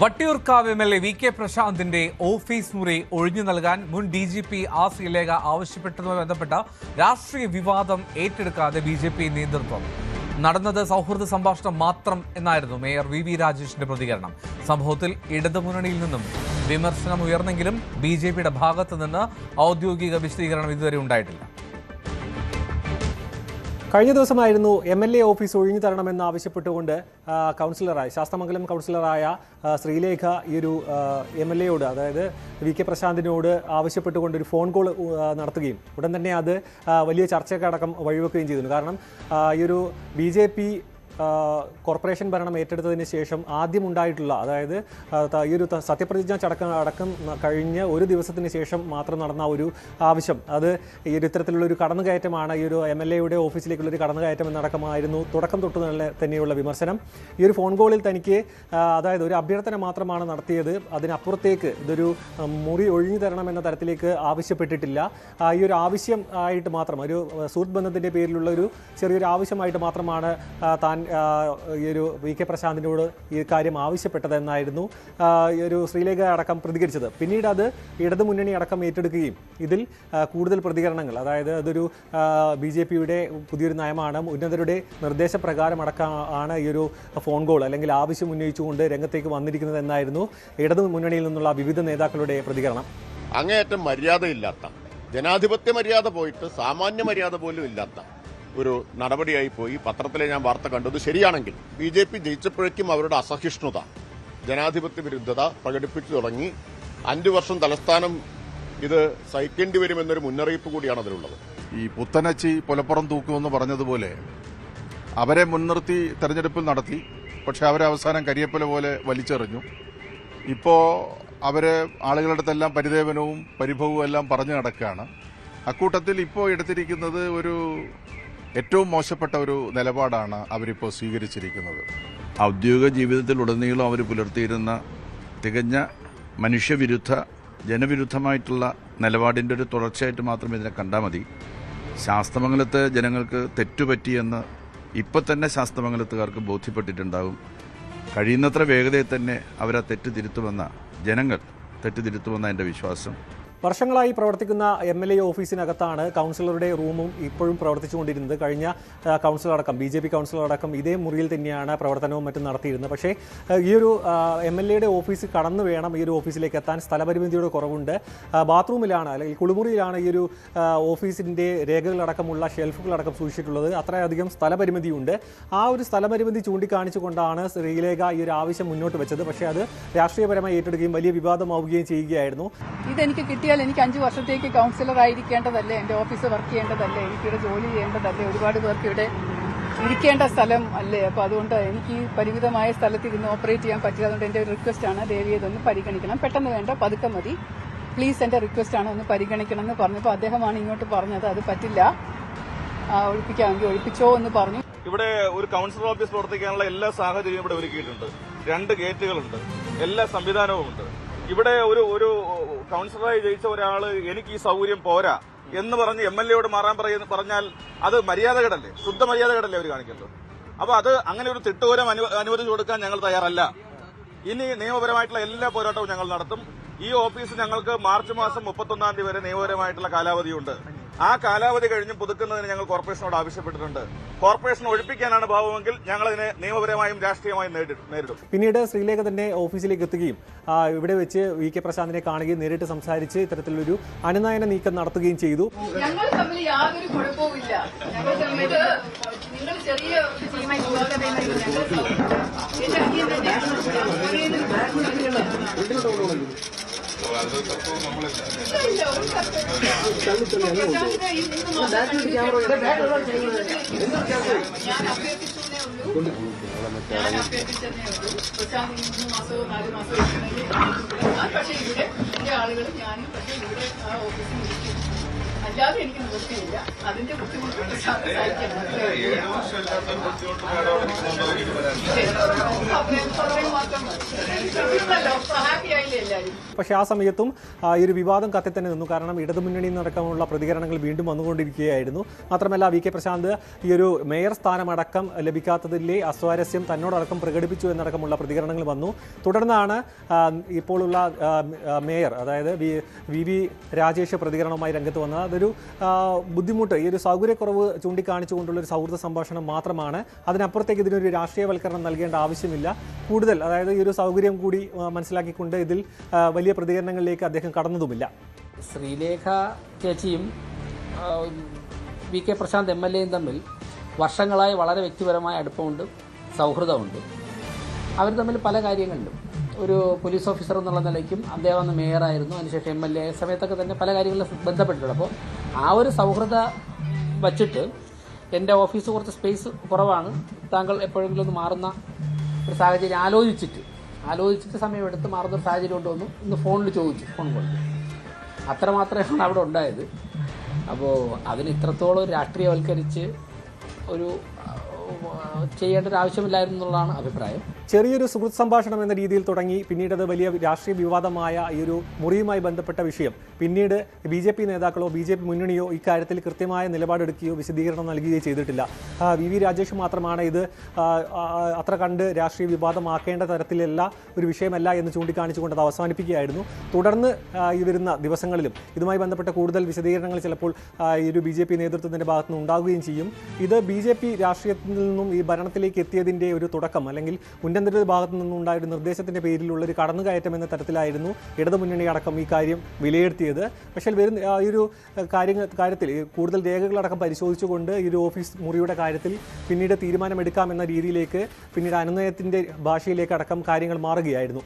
Vattiyoorkavu M L A V K പ്രശാന്തിന്റെ office മുറി ഒഴിഞ്ഞു നൽകാൻ മുൻ D G P R Sreelekha ആവശ്യപ്പെട്ടതുമായി ബന്ധപ്പെട്ട രാഷ്ട്രീയ വിവാദം ഏറ്റെടുക്കാതെ ബി ജെ പി നേതൃത്വം. നടന്നത് സൗഹൃദ സംഭാഷണം മാത്രം എന്നായിരുന്നു മേയർ വി വി രാജേഷിന്റെ പ്രതികരണം. സംഭവത്തിൽ ഇടതുമുന്നണിയിൽ നിന്നും വിമർശനം ഉയർന്നെങ്കിലും ബി ജെ പിയുടെ ഭാഗത്തു നിന്ന് ഔദ്യോഗിക വിശദീകരണം ഇതുവരെ ഉണ്ടായിട്ടില്ല. കഴിഞ്ഞ ദിവസമായിരുന്നു എം എൽ എ ഓഫീസ് ഒഴിഞ്ഞു തരണമെന്ന് ആവശ്യപ്പെട്ടുകൊണ്ട് കൗൺസിലറായ ശാസ്തമംഗലം കൗൺസിലറായ ശ്രീലേഖ ഈ ഒരു എം എൽ എയോട് അതായത് വി കെ പ്രശാന്തിനോട് ആവശ്യപ്പെട്ടുകൊണ്ട് ഒരു ഫോൺ കോൾ നടത്തുകയും ഉടൻ തന്നെ അത് വലിയ ചർച്ചയ്ക്കടക്കം വഴിവെക്കുകയും ചെയ്തിരുന്നു. കാരണം ഈ ഒരു ബി ജെ പി കോർപ്പറേഷൻ ഭരണം ഏറ്റെടുത്തതിന് ശേഷം ആദ്യം ഉണ്ടായിട്ടുള്ള അതായത് ഈ ഒരു സത്യപ്രതിജ്ഞ ചടക്കം അടക്കം കഴിഞ്ഞ് ഒരു ദിവസത്തിന് ശേഷം മാത്രം നടന്ന ഒരു ആവശ്യം. അത് ഈ ഒരു ഇത്തരത്തിലുള്ള ഒരു കടന്നുകയറ്റമാണ് ഈ ഒരു എം എൽ എയുടെ ഓഫീസിലേക്കുള്ള ഒരു കടന്നുകയറ്റം എന്നടക്കമായിരുന്നു തുടക്കം തൊട്ട് തന്നെ തന്നെയുള്ള വിമർശനം. ഈ ഒരു ഫോൺ കോളിൽ തനിക്ക് അതായത് ഒരു അഭ്യർത്ഥന മാത്രമാണ് നടത്തിയത്. അതിനപ്പുറത്തേക്ക് ഇതൊരു മുറി ഒഴിഞ്ഞു എന്ന തരത്തിലേക്ക് ആവശ്യപ്പെട്ടിട്ടില്ല. ഈ ഒരു ആവശ്യം ആയിട്ട് മാത്രം ഒരു സുഹൃത്ത് ബന്ധത്തിന്റെ പേരിലുള്ള ഒരു ചെറിയൊരു ആവശ്യമായിട്ട് മാത്രമാണ് താൻ ഈ ഒരു വി കെ പ്രശാന്തിനോട് ഈ കാര്യം ആവശ്യപ്പെട്ടതെന്നായിരുന്നു ഈ ഒരു ശ്രീലേഖ അടക്കം പ്രതികരിച്ചത്. പിന്നീട് അത് ഇടതുമുന്നണി അടക്കം ഏറ്റെടുക്കുകയും ഇതിൽ കൂടുതൽ പ്രതികരണങ്ങൾ അതായത് അതൊരു ബി ജെ പിയുടെ പുതിയൊരു നയമാണ് ഉന്നതരുടെ നിർദ്ദേശപ്രകാരം അടക്കം ആണ് ഈ ഒരു ഫോൺ കോൾ അല്ലെങ്കിൽ ആവശ്യം ഉന്നയിച്ചുകൊണ്ട് രംഗത്തേക്ക് വന്നിരിക്കുന്നത് എന്നായിരുന്നു ഇടതു മുന്നണിയിൽ നിന്നുള്ള വിവിധ നേതാക്കളുടെ പ്രതികരണം. അങ്ങേയറ്റം മര്യാദയില്ലാത്ത ജനാധിപത്യ മര്യാദ പോയിട്ട് സാമാന്യ മര്യാദ പോലും ഇല്ലാത്ത ഒരു നടപടിയായി പോയി. പത്രത്തിലെ ഞാൻ വാർത്ത കണ്ടത് ശരിയാണെങ്കിൽ ബി ജെ പി ജയിച്ചപ്പോഴേക്കും അവരുടെ അസഹിഷ്ണുത ജനാധിപത്യ വിരുദ്ധത പ്രകടിപ്പിച്ചു തുടങ്ങി. അഞ്ചു വർഷം തലസ്ഥാനം ഇത് സഹിക്കേണ്ടി വരുമെന്നൊരു മുന്നറിയിപ്പ് കൂടിയാണ് അതിലുള്ളത്. ഈ പുത്തനച്ചി പുലപ്പുറം തൂക്കുമെന്ന് പറഞ്ഞതുപോലെ അവരെ മുൻനിർത്തി തെരഞ്ഞെടുപ്പിൽ നടത്തി പക്ഷെ അവരെ അവസാനം കരിയപ്പല പോലെ വലിച്ചെറിഞ്ഞു. ഇപ്പോൾ അവരെ ആളുകളുടെ അടുത്തെല്ലാം പരിദേവനവും പരിഭവവും എല്ലാം പറഞ്ഞു നടക്കുകയാണ്. അക്കൂട്ടത്തിൽ ഇപ്പോൾ എടുത്തിരിക്കുന്നത് ഒരു ഏറ്റവും മോശപ്പെട്ട ഒരു നിലപാടാണ് അവരിപ്പോൾ സ്വീകരിച്ചിരിക്കുന്നത്. ഔദ്യോഗിക ജീവിതത്തിൽ ഉടനീളം അവർ പുലർത്തിയിരുന്ന തികഞ്ഞ മനുഷ്യവിരുദ്ധ ജനവിരുദ്ധമായിട്ടുള്ള നിലപാടിന്റെ ഒരു തുടർച്ചയായിട്ട് മാത്രം ഇതിനെ കണ്ടാൽ മതി. ശാസ്ത്രമംഗലത്ത് ജനങ്ങൾക്ക് തെറ്റുപറ്റിയെന്ന് ഇപ്പം തന്നെ ശാസ്തമംഗലത്തുകാർക്ക് ബോധ്യപ്പെട്ടിട്ടുണ്ടാകും. കഴിയുന്നത്ര വേഗതയിൽ തന്നെ അവരാ തെറ്റ് തിരുത്തുമെന്ന ജനങ്ങൾ തെറ്റ് തിരുത്തുമെന്ന എന്റെ വിശ്വാസം. വർഷങ്ങളായി പ്രവർത്തിക്കുന്ന എം എൽ എ ഓഫീസിനകത്താണ് കൗൺസിലറുടെ റൂമും ഇപ്പോഴും പ്രവർത്തിച്ചുകൊണ്ടിരുന്നത്. കഴിഞ്ഞ കൗൺസിലറടക്കം ബി ജെ പി കൗൺസിലർ അടക്കം ഇതേ മുറിയിൽ തന്നെയാണ് പ്രവർത്തനവും മറ്റും നടത്തിയിരുന്നത്. പക്ഷേ ഈ ഒരു എം എൽ എയുടെ ഓഫീസ് കടന്നു വേണം ഈ ഒരു ഓഫീസിലേക്ക് എത്താൻ. സ്ഥലപരിമിതിയുടെ കുറവുണ്ട്. ബാത്റൂമിലാണ് അല്ലെങ്കിൽ കുളിമുറിയിലാണ് ഈ ഒരു ഓഫീസിന്റെ രേഖകളടക്കമുള്ള ഷെൽഫുകളടക്കം സൂക്ഷിച്ചിട്ടുള്ളത്. അത്രയധികം സ്ഥലപരിമിതിയുണ്ട്. ആ ഒരു സ്ഥലപരിമിതി ചൂണ്ടിക്കാണിച്ചുകൊണ്ടാണ് ശ്രീലേഖ ഈ ഒരു ആവശ്യം മുന്നോട്ട് വെച്ചത്. പക്ഷേ അത് രാഷ്ട്രീയപരമായി ഏറ്റെടുക്കുകയും വലിയ വിവാദമാവുകയും ചെയ്യുകയായിരുന്നു. ഇതെനിക്ക് കിട്ടിയാൽ എനിക്ക് അഞ്ച് വർഷത്തേക്ക് കൗൺസിലർ ആയിരിക്കേണ്ടതല്ലേ? എന്റെ ഓഫീസ് വർക്ക് ചെയ്യേണ്ടതല്ലേ? എനിക്കിവിടെ ജോലി ചെയ്യേണ്ടതല്ലേ? ഒരുപാട് പേർക്ക് ഇവിടെ ഇരിക്കേണ്ട സ്ഥലം അല്ലേ? അപ്പോൾ അതുകൊണ്ട് എനിക്ക് പരിമിതമായ സ്ഥലത്ത് ഇരുന്ന് ഓപ്പറേറ്റ് ചെയ്യാൻ പറ്റില്ല. അതുകൊണ്ട് എന്റെ ഒരു റിക്വസ്റ്റ് ആണ് ദേവി ഇതൊന്ന് പരിഗണിക്കണം. പെട്ടെന്ന് വേണ്ട പതുക്കെ മതി. പ്ലീസ് എന്റെ റിക്വസ്റ്റ് ആണ് ഒന്ന് പരിഗണിക്കണം എന്ന് പറഞ്ഞപ്പോൾ അദ്ദേഹമാണ് ഇങ്ങോട്ട് പറഞ്ഞത്. അത് പറ്റില്ല. ഒഴിപ്പിക്കാമെങ്കിൽ ഒഴിപ്പിച്ചോ എന്ന് പറഞ്ഞു. ഇവിടെ ഒരു കൗൺസിലർ ഓഫീസ് പ്രവർത്തിക്കാനുള്ള എല്ലാ സാഹചര്യവും ഇവിടെ ഒരുക്കിയിട്ടുണ്ട്. രണ്ട് ഗേറ്റുകളുണ്ട് എല്ലാ സംവിധാനവും ഉണ്ട് ഇവിടെ ഒരു ഒരു കൗൺസിലറായി ജയിച്ച ഒരാൾ എനിക്ക് ഈ സൗകര്യം പോരാ എന്ന് പറഞ്ഞ് എം എൽ എയോട് മാറാൻ പറയുന്ന പറഞ്ഞാൽ അത് മര്യാദകടല്ലേ? ശുദ്ധ മര്യാദകടല്ലേ അവർ കാണിക്കുന്നത്? അപ്പൊ അത് അങ്ങനെ ഒരു തിട്ടൂരം അനു- അനുവദിച്ചു കൊടുക്കാൻ ഞങ്ങൾ തയ്യാറല്ല. ഇനി നിയമപരമായിട്ടുള്ള എല്ലാ പോരാട്ടവും ഞങ്ങൾ നടത്തും. ഈ ഓഫീസ് ഞങ്ങൾക്ക് മാർച്ച് മാസം മുപ്പത്തൊന്നാം തീയതി വരെ നിയമപരമായിട്ടുള്ള കാലാവധിയുണ്ട്. ആ കാലാവധി കഴിഞ്ഞ് പുതുക്കുന്നതിന് ഞങ്ങൾ കോർപ്പറേഷനോട് ആവശ്യപ്പെട്ടിട്ടുണ്ട്. കോർപ്പറേഷൻ ഒഴിപ്പിക്കാനാണ് ഭാവമെങ്കിൽ ഞങ്ങൾ അതിനെ നിയമപരമായും രാഷ്ട്രീയമായും നേരിടും. പിന്നീട് ശ്രീലേഖ തന്നെ ഓഫീസിലേക്ക് എത്തുകയും ആ, ഇവിടെ വെച്ച് വി കെ പ്രശാന്തിനെ കാണുകയും നേരിട്ട് സംസാരിച്ച് ഇത്തരത്തിലൊരു അനുനയന നീക്കം നടത്തുകയും ചെയ്തു. ഞങ്ങൾ തമ്മിൽ യാതൊരു കുഴപ്പവുമില്ല. നിങ്ങൾ ചെറിയ ടീമായി ഞാൻ അഭ്യർത്ഥിച്ചതേ ഉള്ളൂ. പ്രശാന്ത് മൂന്ന് മാസമോ നാല് മാസമോ പക്ഷേ ഇവിടെ എന്റെ ആളുകളും ഞാനും പക്ഷേ ഇവിടെ ആ ഓഫീസിൽ ഇരിക്കും അല്ലാതെ എനിക്ക് നിവൃത്തിയില്ല അതിന്റെ ബുദ്ധിമുട്ട് പക്ഷേ ആ സമയത്തും ഈ ഒരു വിവാദം കത്തി തന്നെ നിന്നു. കാരണം ഇടതുമുന്നണിയിൽ നിന്നടക്കമുള്ള പ്രതികരണങ്ങൾ വീണ്ടും വന്നുകൊണ്ടിരിക്കുകയായിരുന്നു. മാത്രമല്ല വി കെ പ്രശാന്ത് ഈ ഒരു മേയർ സ്ഥാനമടക്കം ലഭിക്കാത്തതിലെ അസ്വാരസ്യം തന്നോടക്കം പ്രകടിപ്പിച്ചു എന്നടക്കമുള്ള പ്രതികരണങ്ങൾ വന്നു. തുടർന്നാണ് ഇപ്പോഴുള്ള മേയർ അതായത് വി വി വി രാജേഷ് പ്രതികരണവുമായി രംഗത്ത് വന്നത്. ആ, ബുദ്ധിമുട്ട് ഈ ഒരു സൗകര്യക്കുറവ് ചൂണ്ടിക്കാണിച്ചുകൊണ്ടുള്ള ഒരു സൗഹൃദ സംഭാഷണം മാത്രമാണ്. അതിനപ്പുറത്തേക്ക് ഇതിനൊരു രാഷ്ട്രീയവൽക്കരണം നൽകേണ്ട ആവശ്യമില്ല. കൂടുതൽ അതായത് ഈ ഒരു സൗകര്യം കൂടി മനസ്സിലാക്കിക്കൊണ്ട് ഇതിൽ വലിയ പ്രതികരണങ്ങളിലേക്ക് അദ്ദേഹം കടന്നതുമില്ല. ശ്രീലേഖ ചേച്ചിയും V K Prashanth M L എയും തമ്മിൽ വർഷങ്ങളായി വളരെ വ്യക്തിപരമായ അടുപ്പമുണ്ട് സൗഹൃദമുണ്ട്. അവർ തമ്മിൽ പല കാര്യങ്ങളിലും ഒരു പോലീസ് ഓഫീസർ എന്നുള്ള നിലയ്ക്കും അദ്ദേഹം അന്ന് മേയറായിരുന്നു അതിനുശേഷം എം എൽ എ സമയത്തൊക്കെ തന്നെ പല കാര്യങ്ങളിലും ബന്ധപ്പെട്ടിട്ടുണ്ട്. അപ്പോൾ ആ ഒരു സൗഹൃദ വച്ചിട്ട് എന്റെ ഓഫീസ് കുറച്ച് സ്പേസ് കുറവാണ്. താങ്കൾ എപ്പോഴെങ്കിലും ഒന്ന് മാറുന്ന ഒരു സാഹചര്യം ആലോചിച്ചിട്ട് ആലോചിച്ചിട്ട് സമയമെടുത്ത് മാറുന്ന ഒരു സാഹചര്യം കൊണ്ടുവന്നു ഇന്ന് ഫോണിൽ ചോദിച്ചു ഫോൺ കൊണ്ട് അത്രമാത്രമാണ് അവിടെ ഉണ്ടായത്. അപ്പോൾ അതിന് ഇത്രത്തോളം രാഷ്ട്രീയവൽക്കരിച്ച് ഒരു ചെയ്യേണ്ട ഒരു ആവശ്യമില്ലായിരുന്നു എന്നുള്ളതാണ് അഭിപ്രായം. ചെറിയൊരു സുഹൃത്ത് സംഭാഷണം എന്ന രീതിയിൽ തുടങ്ങി പിന്നീട് അത് വലിയ രാഷ്ട്രീയ വിവാദമായ ഈ ഒരു മുറിയുമായി ബന്ധപ്പെട്ട വിഷയം. പിന്നീട് ബി ജെ പി നേതാക്കളോ ബി ജെ പി മുന്നണിയോ ഇക്കാര്യത്തിൽ കൃത്യമായ നിലപാടെടുക്കുകയോ വിശദീകരണം നൽകുകയോ ചെയ്തിട്ടില്ല. വി വി രാജേഷ് മാത്രമാണ് ഇത് അത്ര കണ്ട് രാഷ്ട്രീയ വിവാദമാക്കേണ്ട തരത്തിലല്ല ഒരു വിഷയമല്ല എന്ന് ചൂണ്ടിക്കാണിച്ചുകൊണ്ട് അത് അവസാനിപ്പിക്കുകയായിരുന്നു. തുടർന്ന് ഈ വരുന്ന ദിവസങ്ങളിലും ഇതുമായി ബന്ധപ്പെട്ട കൂടുതൽ വിശദീകരണങ്ങൾ ചിലപ്പോൾ ഈ ഒരു ബി ജെ പി നേതൃത്വത്തിന്റെ ഭാഗത്തുനിന്ന് ഉണ്ടാകുകയും ചെയ്യും. ഇത് ബി ജെ പി രാഷ്ട്രീയത്തിൽ നിന്നും ഈ ഭരണത്തിലേക്ക് എത്തിയതിന്റെ ഒരു തുടക്കം അല്ലെങ്കിൽ ഉന്നതരുടെ ഭാഗത്തു നിന്നുണ്ടായ ഒരു നിർദ്ദേശത്തിന്റെ പേരിലുള്ള ഒരു കടന്നുകയറ്റം എന്ന തരത്തിലായിരുന്നു ഇടതുമുന്നണി അടക്കം ഈ കാര്യം വിലയിരുത്തിയത്. പക്ഷേ വരുന്ന ഈ ഒരു കാര്യങ്ങൾ കാര്യത്തിൽ കൂടുതൽ രേഖകളടക്കം പരിശോധിച്ചുകൊണ്ട് ഈ ഒരു ഓഫീസ് മുറിയുടെ കാര്യത്തിൽ പിന്നീട് തീരുമാനമെടുക്കാം എന്ന രീതിയിലേക്ക് പിന്നീട് അനുനയത്തിന്റെ ഭാഷയിലേക്ക് അടക്കം കാര്യങ്ങൾ മാറുകയായിരുന്നു.